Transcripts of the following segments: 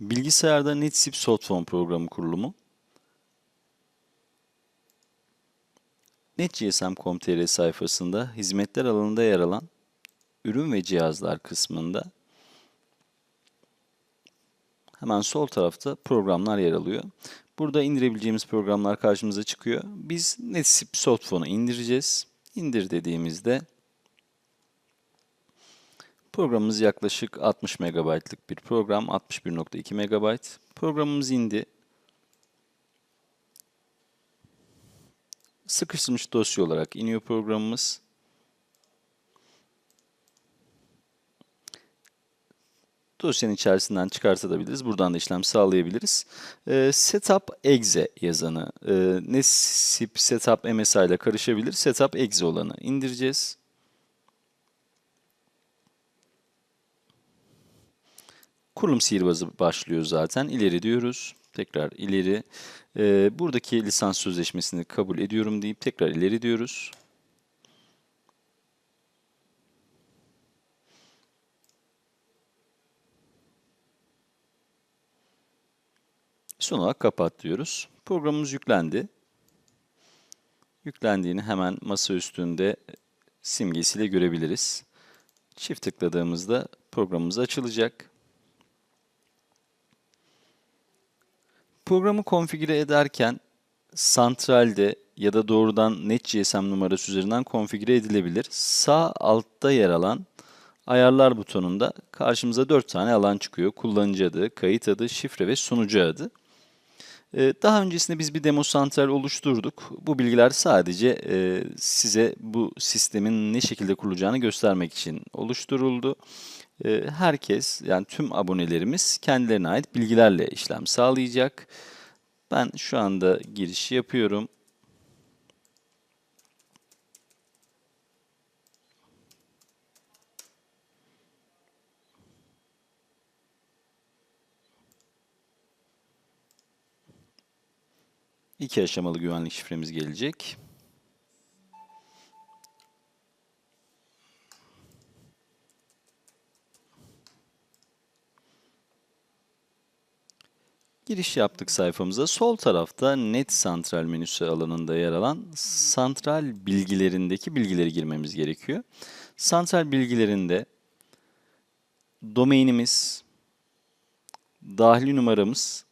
Bilgisayarda NetSip Softphone programı kurulumu. NetGSM.com.tr sayfasında hizmetler alanında yer alan ürün ve cihazlar kısmında hemen sol tarafta programlar yer alıyor. Burada indirebileceğimiz programlar karşımıza çıkıyor. Biz NetSip Softphone'u indireceğiz. İndir dediğimizde Programımız yaklaşık 60 MB'lık bir program, 61.2 MB. Programımız indi. Sıkıştırmış dosya olarak iniyor programımız. Dosyanın içerisinden çıkartabiliriz. Buradan da işlem sağlayabiliriz. Ee, setup exe yazanı, e, Nesip setup MSI ile karışabilir. Setup exe olanı indireceğiz. Kurulum sihirbazı başlıyor zaten. İleri diyoruz. Tekrar ileri. Ee, buradaki lisans sözleşmesini kabul ediyorum deyip tekrar ileri diyoruz. Son olarak kapat diyoruz. Programımız yüklendi. Yüklendiğini hemen masa üstünde simgesiyle görebiliriz. Çift tıkladığımızda programımız açılacak. Programı konfigüre ederken santralde ya da doğrudan NetGSM numarası üzerinden konfigüre edilebilir. Sağ altta yer alan ayarlar butonunda karşımıza 4 tane alan çıkıyor. Kullanıcı adı, kayıt adı, şifre ve sunucu adı. Ee, daha öncesinde biz bir demo santral oluşturduk. Bu bilgiler sadece e, size bu sistemin ne şekilde kurulacağını göstermek için oluşturuldu. Ee, herkes yani tüm abonelerimiz kendilerine ait bilgilerle işlem sağlayacak. Ben şu anda girişi yapıyorum. İki aşamalı güvenlik şifremiz gelecek. Giriş yaptık sayfamıza. Sol tarafta Net Santral menüsü alanında yer alan santral bilgilerindeki bilgileri girmemiz gerekiyor. Santral bilgilerinde domainimiz, dahili numaramız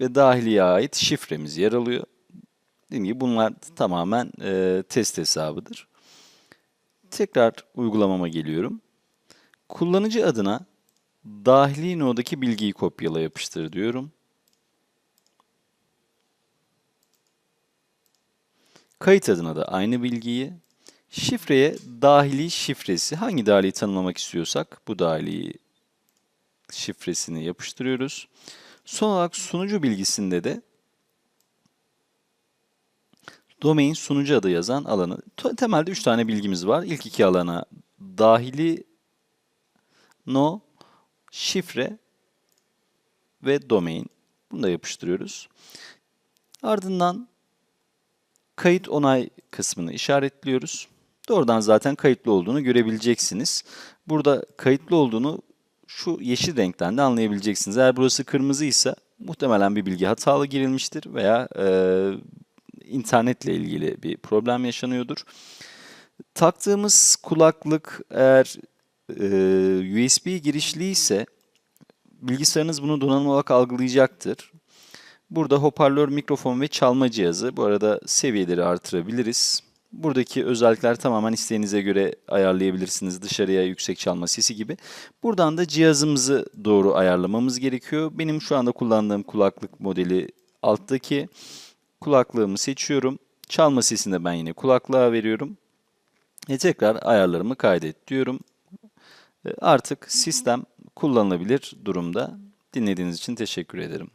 ve dahiliye ait şifremiz yer alıyor. Dediğim gibi bunlar tamamen e, test hesabıdır. Tekrar uygulamama geliyorum. Kullanıcı adına dahili nodaki bilgiyi kopyala yapıştır diyorum. Kayıt adına da aynı bilgiyi, şifreye dahili şifresi, hangi dahiliyi tanımlamak istiyorsak bu dahili şifresini yapıştırıyoruz. Son olarak sunucu bilgisinde de domain sunucu adı yazan alanı. Temelde 3 tane bilgimiz var. İlk iki alana dahili no, şifre ve domain. Bunu da yapıştırıyoruz. Ardından kayıt onay kısmını işaretliyoruz. Doğrudan zaten kayıtlı olduğunu görebileceksiniz. Burada kayıtlı olduğunu şu yeşil renkten de anlayabileceksiniz. Eğer burası kırmızı ise muhtemelen bir bilgi hatalı girilmiştir veya e, internetle ilgili bir problem yaşanıyordur. Taktığımız kulaklık eğer e, USB girişli ise bilgisayarınız bunu donanım olarak algılayacaktır. Burada hoparlör, mikrofon ve çalma cihazı. Bu arada seviyeleri artırabiliriz. Buradaki özellikler tamamen isteğinize göre ayarlayabilirsiniz. Dışarıya yüksek çalma sesi gibi. Buradan da cihazımızı doğru ayarlamamız gerekiyor. Benim şu anda kullandığım kulaklık modeli alttaki kulaklığımı seçiyorum. Çalma sesini de ben yine kulaklığa veriyorum. Ve tekrar ayarlarımı kaydet diyorum. Artık sistem kullanılabilir durumda. Dinlediğiniz için teşekkür ederim.